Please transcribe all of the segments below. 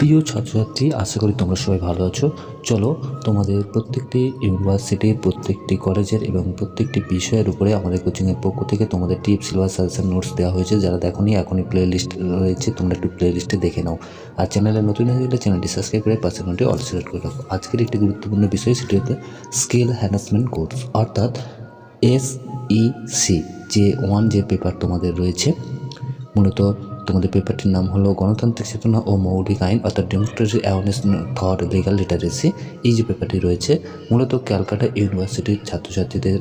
প্রিয় ছাত্রছাত্রী, আশা করি তোমরা সবাই ভালো আছো। চলো তোমাদের প্রত্যেকটি ইউনিভার্সিটির প্রত্যেকটি কলেজের এবং প্রত্যেকটি বিষয়ের উপরে আমাদের কোচিংয়ের পক্ষ থেকে তোমাদের টিপ সিলেবাস সাজেশন নোটস দেওয়া হয়েছে। যারা দেখোনি, এখনই প্লে লিস্ট রয়েছে, তোমরা একটু প্লে লিস্টে দেখে নাও। আর চ্যানেলে নতুন হয়ে গেলে চ্যানেলটি সাবস্ক্রাইব করে পাশে ঘন্টি অল সিলেক্ট করে রাখো। আজকের একটি গুরুত্বপূর্ণ বিষয় সেটি হচ্ছে স্কিল হ্যারাসমেন্ট কোর্স অর্থাৎ এস ই সি যে ওয়ান যে পেপার তোমাদের রয়েছে, মূলত তোমাদের পেপারটির নাম হলো গণতান্ত্রিক চেতনা ও মৌলিক আইন, অর্থাৎ democracy awareness thought legal literacy এই যে পেপারটি রয়েছে, মূলত ক্যালকাটা ইউনিভার্সিটির ছাত্রছাত্রীদের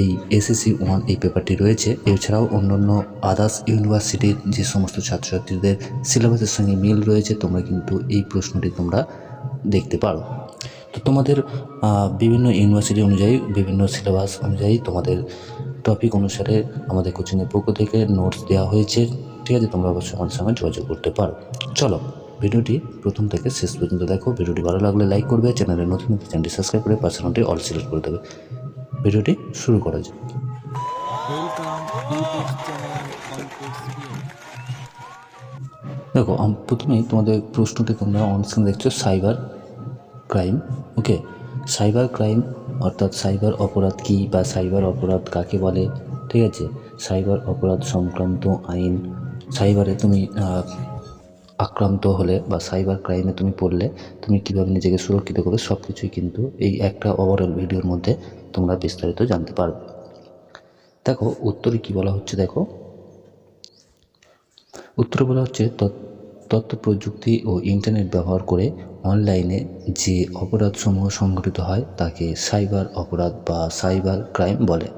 এই এসএসসি ওয়ান এই পেপারটি রয়েছে। এছাড়াও অন্যান্য আদার্স ইউনিভার্সিটির যে সমস্ত ছাত্রছাত্রীদের সিলেবাসের সঙ্গে মিল রয়েছে, তোমরা কিন্তু এই প্রশ্নটি তোমরা দেখতে পারো। তো তোমাদের বিভিন্ন ইউনিভার্সিটি অনুযায়ী, বিভিন্ন সিলেবাস অনুযায়ী তোমাদের টপিক অনুসারে আমাদের কোচিংয়ের পক্ষ থেকে নোটস দেওয়া হয়েছে। ঠিক আছে তোমরা অবশ্যই আমাদের সঙ্গে যোগাযোগ করতে পারো। চলো, ভিডিওটি প্রথম থেকে শেষ পর্যন্ত দেখো। ভিডিওটি ভালো লাগলে লাইক করবে, চ্যানেলে নতুন নতুন চ্যানেলটি সাবস্ক্রাইব করে পার্সোনালটি অল সিলেক্ট করে দেবে। ভিডিওটি শুরু করা Experience. দেখো প্রথমেই তোমাদের প্রশ্নটি তোমরা অন স্ক্রিন দেখছ cyber crime okay cyber crime অর্থাৎ সাইবার অপরাধ কী বা সাইবার অপরাধ কাকে বলে? ঠিক আছে? সাইবার অপরাধ সংক্রান্ত আইন সাইবারে তুমি আক্রান্ত হলে বা সাইবার ক্রাইমে তুমি পড়লে, তুমি কীভাবে নিজেকে সুরক্ষিত করবে সব কিছুই কিন্তু এই একটা ওভারঅল ভিডিওর মধ্যে তোমরা বিস্তারিত জানতে পারবে। দেখো, উত্তরে কী বলা হচ্ছে দেখো? উত্তরে বলা হচ্ছে তথ্য প্রযুক্তি ও ইন্টারনেট ব্যবহার করে অনলাইনে যে অপরাধসমূহ সংঘটিত হয়, তাকে সাইবার অপরাধ বা সাইবার ক্রাইম বলে।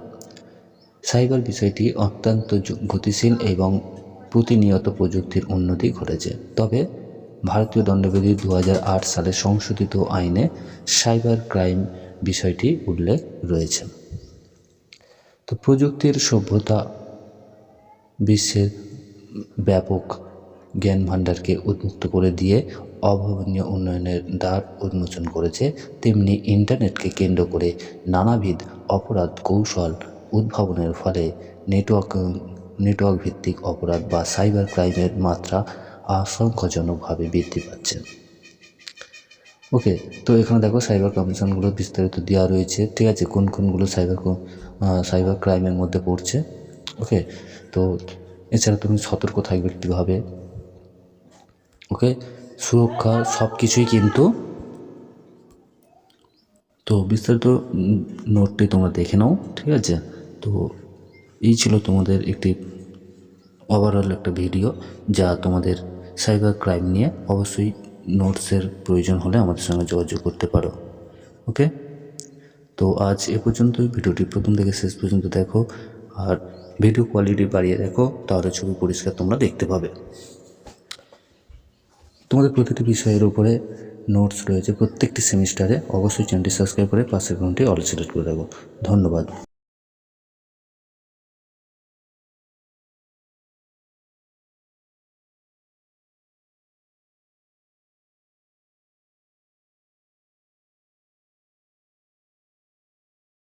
সাইবার বিষয়টি অত্যন্ত গতিশীল এবং প্রতিনিয়ত প্রযুক্তির উন্নতি ঘটেছে। তবে ভারতীয় দণ্ডবিধি দু হাজার আট সালে সংশোধিত আইনে সাইবার ক্রাইম বিষয়টি উল্লেখ রয়েছে। তো প্রযুক্তির সভ্যতা বিশ্বের ব্যাপক জ্ঞান ভাণ্ডারকে উন্মুক্ত করে দিয়ে অভাবনীয় উন্নয়নের দ্বার উন্মোচন করেছে, তেমনি ইন্টারনেটকে কেন্দ্র করে নানাবিধ অপরাধ কৌশল উদ্ভাবনের ফলে নেটওয়ার্ক নেটওয়ার্ক ভিত্তিক অপরাধ বা সাইবার ক্রাইমের মাত্রা আশঙ্কাজনকভাবে বৃদ্ধি পাচ্ছে। ওকে, তো এখানে দেখো সাইবার কমিশনগুলো বিস্তারিত দেওয়া রয়েছে। ঠিক আছে, কোন কোনগুলো সাইবার সাইবার ক্রাইমের মধ্যে পড়ছে? ওকে, তো এছাড়া তুমি সতর্ক থাকবে কীভাবে? ওকে, সুরক্ষা সব কিছুই কিন্তু তো বিস্তারিত নোটটি তোমরা দেখে নাও, ঠিক আছে? তো এই ছিল তোমাদের একটি ওভারঅল একটা ভিডিও যা তোমাদের সাইবার ক্রাইম নিয়ে অবশ্যই নোটসের প্রয়োজন হলে আমাদের সঙ্গে যোগাযোগ করতে পারো ওকে তো আজ এ পর্যন্তই, ভিডিওটি প্রথম থেকে শেষ পর্যন্ত দেখো, আর ভিডিও কোয়ালিটি বাড়িয়ে দেখো, তাহলে ছবি পরিষ্কার তোমরা দেখতে পাবে। তোমাদের প্রতিটি বিষয়ের উপরে নোটস রয়েছে প্রত্যেকটি সেমিস্টারে অবশ্যই চ্যানেলটি সাবস্ক্রাইব করে পাশের ঘন্টি অল সিলেক্ট করে রাখো। ধন্যবাদ।